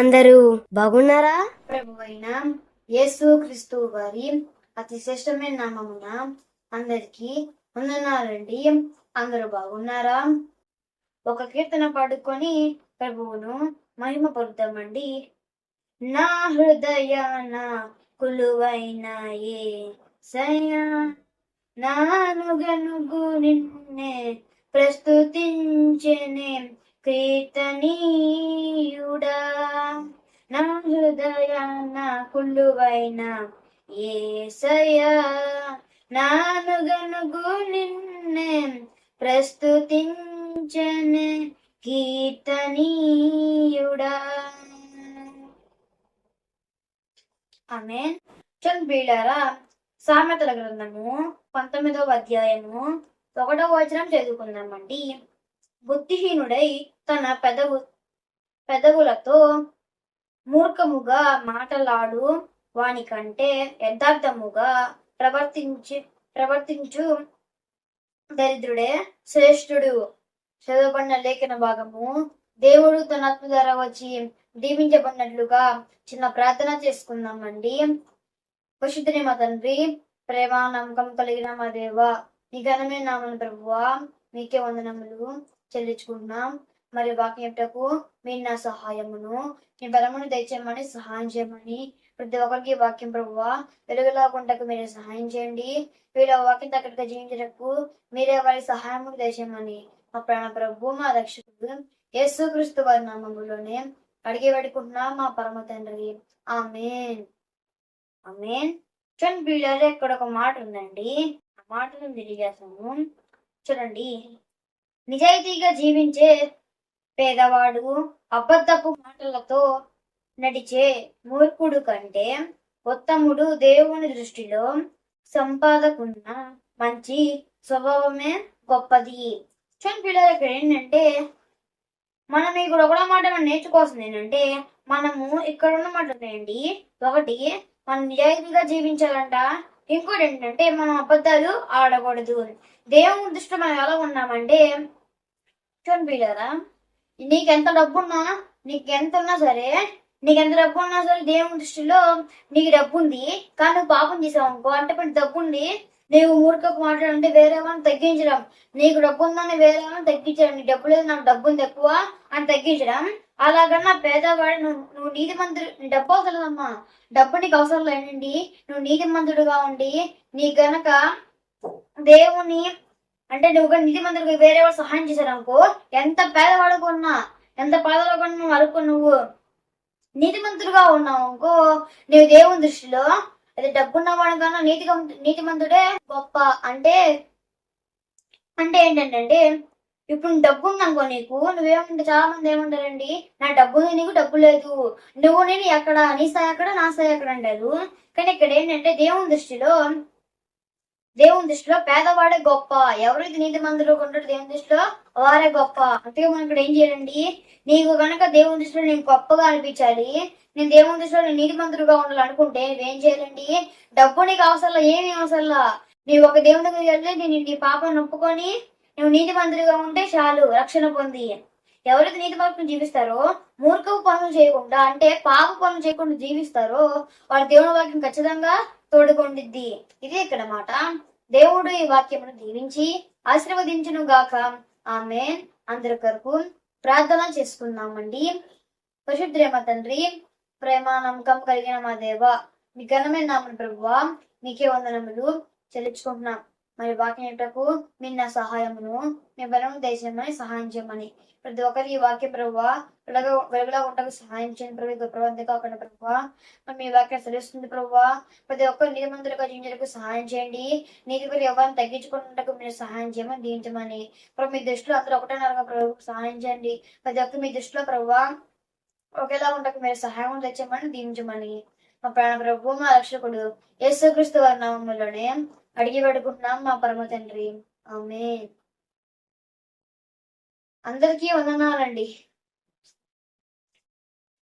అందరూ బాగున్నారా? ప్రభు అయిన యేసు క్రీస్తు వారి అతి శ్రేష్టమైన నామమున అందరికి వందనాలండి. అందరూ బాగున్నారా? ఒక కీర్తన పాడుకొని ప్రభువును మహిమ పడుతామండి నా హృదయాన కులువైనాయే ఏ సయా నానుగనుగు నిన్నే ప్రస్తుతించనే కీర్తనీయుడా. నా హృదయాన కుళ్ళువైన ఏసయా నానుగనుగు నిన్నే ప్రస్తుతించనే కీర్తనీయుడా. ఆమె చంపీడారా సామెతల గ్రంథము పంతొమ్మిదవ అధ్యాయము ఒకటవ వచనం చదువుకుందామండి. బుద్ధిహీనుడై తన పెదవు పెదవులతో మూర్ఖముగా మాటలాడు వానికంటే యథార్థముగా ప్రవర్తించి ప్రవర్తించు దరిద్రుడే శ్రేష్ఠుడు. చదవబడిన లేఖన భాగము దేవుడు తన ఆత్మ ద్వారా వచ్చి దీవించబడినట్లుగా చిన్న ప్రార్థన చేసుకుందామండి. పరిశుద్ధుని మా తండ్రి ప్రేమ నమ్మకం కలిగిన మా దేవ నీ ఘనమే నామన ప్రభువా మీకే వందనములు చెల్లించుకుంటున్నాం. మరి వాక్యటకు మీరు నా సహాయమును. మీ బలమును దయచేయమని సహాయం చేయమని. ప్రతి ఒక్కరికి వాక్యం ప్రభువా వెలుగులాగుంటకు మీరు సహాయం చేయండి. వీళ్ళ వాక్యం తగ్గట్టుగా జీవించటకు మీరే వారి సహాయము దయచేయమని. మా ప్రాణ ప్రభు మా రక్షకుడు యేసు క్రీస్తు వారి నామములోనే అడిగి పెట్టుకుంటున్నాం మా పరమ తండ్రి. ఆమెన్. ఆమెన్. చూడండి వీళ్ళు ఇక్కడ ఒక మాట ఉందండి. ఆ మాటను తెలియజేస్తాము చూడండి. నిజాయితీగా జీవించే పేదవాడు అబద్ధపు మాటలతో నడిచే మూర్ఖుడు కంటే ఉత్తముడు దేవుని దృష్టిలో సంపాదకున్న మంచి స్వభావమే గొప్పది. చూడండి పిల్లలు ఇక్కడ ఏంటంటే మనం ఇక్కడ ఒకటో మాట మనం నేర్చుకోవాల్సింది ఏంటంటే మనము ఇక్కడ ఉన్న మాట ఉన్నాయండి ఒకటి మనం నిజాయితీగా జీవించాలంట. ఇంకోటి ఏంటంటే మనం అబద్ధాలు ఆడకూడదు. దేవుని దృష్టిలో మనం ఎలా ఉన్నామంటే చూడండి పిల్లరా నీకెంత డబ్బున్నా నీకెంత ఉన్నా సరే నీకెంత డబ్బు ఉన్నా సరే దేవుని దృష్టిలో నీకు డబ్బు ఉంది కానీ నువ్వు పాపం చేసావు అనుకో అంటే ఇప్పుడు డబ్బు ఉంది నీవు మూర్ఖకు మాట్లాడంటే వేరే వాళ్ళని తగ్గించడం. నీకు డబ్బు ఉందని వేరే వాళ్ళని తగ్గించడం నీ డబ్బు లేదు నాకు డబ్బు ఉంది ఎక్కువ అని తగ్గించడం. అలాగన్నా పేదవాడు నువ్వు నువ్వు నీతి మంత్రుడు డబ్బు అవసరమ్మా డబ్బు నీకు అవసరం లేనండి నువ్వు నీతి మంత్రుడుగా ఉండి నీ గనక దేవుని అంటే నువ్వు కానీ నీతి మంత్రుడికి వేరే వాళ్ళు సహాయం చేశారు అనుకో ఎంత పేదవాడుకు ఉన్నా ఎంత పేదలో నువ్వు అనుకో నువ్వు నీతిమంతుడుగా ఉన్నావు అనుకో నీవు దేవుని దృష్టిలో అది డబ్బున్నవాడు కన్నా నీతి నీతిమంతుడే గొప్ప. అంటే అంటే ఏంటంటే ఇప్పుడు డబ్బు ఉందనుకో నీకు నువ్వేమంటే చాలా మంది ఏమంటారండి నా డబ్బు నీకు డబ్బు లేదు నువ్వు నేను ఎక్కడ నీ స్థాయి ఎక్కడ నా స్థాయి ఎక్కడ అంటారు. కానీ ఇక్కడ ఏంటంటే దేవుని దృష్టిలో దేవుని దృష్టిలో పేదవాడే గొప్ప. ఎవరైతే నీతి మందులు ఉంటారో దేవుని దృష్టిలో? వారే గొప్ప. అందుకే మనం ఇక్కడ ఏం చేయాలండి? నీకు కనుక దేవుని దృష్టిలో నేను గొప్పగా అనిపించాలి నేను దేవుని దృష్టిలో నేను నీతి మంత్రులుగా ఉండాలనుకుంటే నువ్వేం చేయాలండి? డబ్బు నీకు అవసరంలా ఏమి అవసరంలా? నీవు ఒక దేవుని దగ్గరికి వెళ్ళి నేను నీ పాపం ఒప్పుకొని నువ్వు నీతి మంత్రిగా ఉంటే చాలు రక్షణ పొంది. ఎవరైతే నీతి మార్గం జీవిస్తారో మూర్ఖపు పనులు చేయకుండా అంటే పాప పనులు చేయకుండా జీవిస్తారో వారి దేవుని వాక్యం ఖచ్చితంగా తోడుకొండిద్ది. ఇది ఇక్కడ మాట. దేవుడు ఈ వాక్యమును దీవించి ఆశీర్వదించును గాక ఆమె అందరి కొరకు ప్రార్థన చేసుకుందామండి. పశుద్రేమ తండ్రి ప్రేమ నమ్మకం కలిగిన మా దేవ మీ ఘనమైన నామని ప్రభువా మీకే వందనములు చెల్లించుకుంటున్నాం. మరి వాక్యటకు మీ నా సహాయమును మీ బలం దేశమని సహాయం చేయమని. ప్రతి ఒక్కరి ఈ వాక్య ప్రభు వెలగ వెలుగులా ఉండకు సహాయం చేయండి ప్రభు. ప్రభు కాకుండా ప్రభు మరి మీ వాక్యం తెలుస్తుంది ప్రభు ప్రతి ఒక్కరు నీతి మందులుగా జీవించడానికి సహాయం చేయండి. నీతి గురి ఎవరిని తగ్గించుకున్నట్టుకు మీరు సహాయం చేయమని దీవించమని. ప్రభు మీ దృష్టిలో అందరూ ఒకటేనారుగా ప్రభు సహాయం చేయండి. ప్రతి ఒక్కరు మీ దృష్టిలో ప్రభు ఒకేలా ఉండకు మీరు సహాయం తెచ్చమని దీవించమని. మా ప్రాణ ప్రభు మా రక్షకుడు యేసుక్రీస్తు వారి నామంలోనే అడిగి పెడుకుంటున్నాం మా పరమ తండ్రి. ఆమె అందరికీ వందనాలండి.